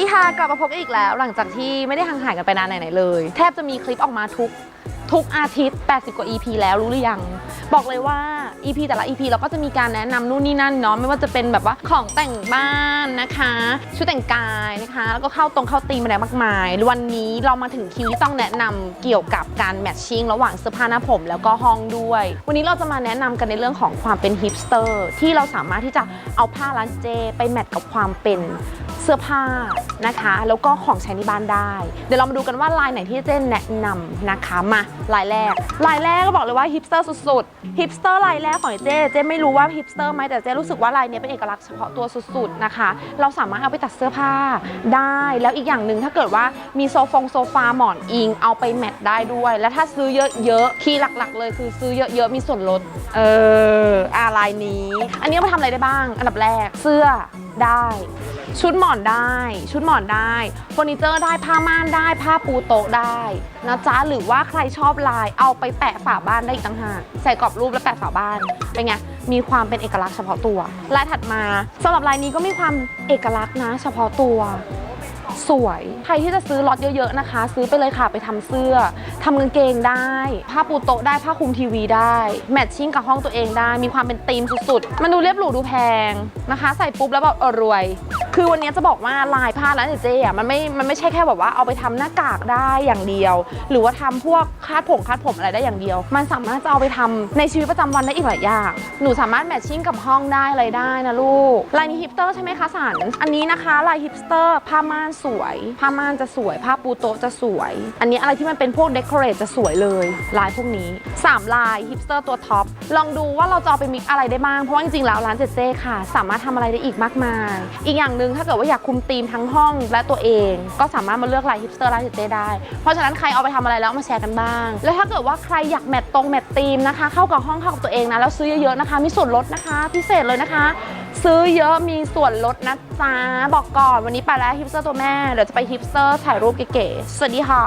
ดีค่ะกลับมาพบกันอีกแล้ว หลังจากที่ไม่ได้ห่างหายกันไปนานไหนๆเลย แทบจะมีคลิปออกมาทุกทุกอาทิตย์ 80 กว่า EP แล้วรู้หรือยัง บอกเลยว่า EP แต่ละ EP เราก็จะมีการแนะนำนู่นนี่นั่นเนาะไม่ว่าจะเป็นแบบว่าของแต่งบ้านนะคะ ชุดแต่งกายนะคะ แล้วก็เข้าตรงเข้าตีมอะไรมากมาย วันนี้เรามาถึงคิวที่ต้องแนะนำเกี่ยวกับการแมทชิ่งระหว่างเสื้อผ้าหน้าผมแล้วก็ห้องด้วย วันนี้เราจะมาแนะนำกันในเรื่องของความเป็นฮิปสเตอร์ที่เราสามารถที่จะเอาผ้าร้านเจ ไปแมทกับความเป็นเสื้อผ้านะคะ แล้วก็ของใช้ในบ้านได้ เดี๋ยวเรามาดูกันว่าลายไหนที่เจนแนะนำนะคะมาลายแรกลายแรกก็บอกเลยว่าฮิปสเตอร์สุดๆฮิปสเตอร์ลายแรกของเจเจไม่รู้ว่าฮิปสเตอร์ไหมแต่เจรู้สึกว่าลายเนี้ยเป็นเอกลักษณ์เฉพาะตัวสุดๆนะคะ เราสามารถเอาไปตัดเสื้อผ้าได้แล้วอีกอย่างหนึ่งถ้าเกิดว่ามีโซฟงโซฟาหมอนอิง เอาไปแมทได้ด้วย และถ้าซื้อเยอะๆคีย์หลักๆ เลยคือซื้อเยอะๆมีส่วนลดเอออะลายนี้ อันนี้มาทำอะไรได้บ้าง อันดับแรกเสื้อ ได้ ชุดหมอนได้ ชุดหมอนได้เฟอร์นิเจอร์ได้ผ้าม่านได้ ผ้าปูโต๊ะได้นะจ๊ะหรือว่าใครชอบลายเอาไปแปะฝาบ้านได้อีกต่างหากใส่กรอบรูปแล้วแปะฝาบ้านเป็นไงมีความเป็นเอกลักษณ์เฉพาะตัวลายถัดมาสำหรับลายนี้ก็มีความเอกลักษณ์นะ เฉพาะตัวสวย ใครที่จะซื้อล็อตเยอะๆนะคะ ซื้อไปเลยค่ะไปทำเสื้อ ทำกางเกงได้ ผ้าปูโต๊ะได้ผ้าคลุมทีวีได้ แมทชิ่งกับห้องตัวเองได้ มีความเป็นธีมสุดๆ มันดูเรียบหรูดูแพงนะคะ ใส่ปุ๊บแล้วแบบเออรวย คือวันนี้จะบอกว่าลายผ้าร้านเจเจอะมันไม่ มันไม่ใช่แค่แบบว่าเอาไปทำหน้ากากได้อย่างเดียว หรือว่าทำพวกคาดผมคาดผมอะไรได้อย่างเดียว มันสามารถจะเอาไปทำในชีวิตประจำวันได้อีกหลายอย่างหนูสามารถแมทชิ่งกับห้องได้อะไรได้นะลูกลายนี้ฮิปสเตอร์ใช่ไหมคะสันอันนี้นะคะลายฮิปสเตอร์ผ้าม่านสวย ผ้าม่านจะสวย ผ้าปูโต๊ะจะสวย อันนี้อะไรที่มันเป็นพวกเดคอเรทจะสวยเลยลายพวกนี้สามลายฮิปสเตอร์ตัวท็อปลองดูว่าเราจะเอไปมิกอะไรได้บ้าง เพราะว่าจริงๆแล้วร้านเจเจค่ะ สามารถทำอะไรได้อีกมากมาย อีกอย่างหนึ่งถ้าเกิดว่าอยากคุมธีมทั้งห้องและตัวเอง ก็สามารถมาเลือกลายฮิปสเตอร์ร้านเจเจได้เพราะฉะนั้นใครเอาไปทำอะไรแล้วมาแชร์กันบ้าง แล้วถ้าเกิดว่าใครอยากแมทตรงแมทธีมนะคะ เข้ากับห้องเข้ากับตัวเองนะแล้วซื้อเยอะๆนะคะ มีส่วนลดนะคะ พิเศษเลยนะคะ ซื้อเยอะมีส่วนลดนะจ๊ะ บอกก่อนวันนี้ไปแล้วฮิปสเตอร์ตัวแม่ เดี๋ยวจะไปฮิปสเตอร์ถ่ายรูปเก๋ๆสวัสดีค่ะ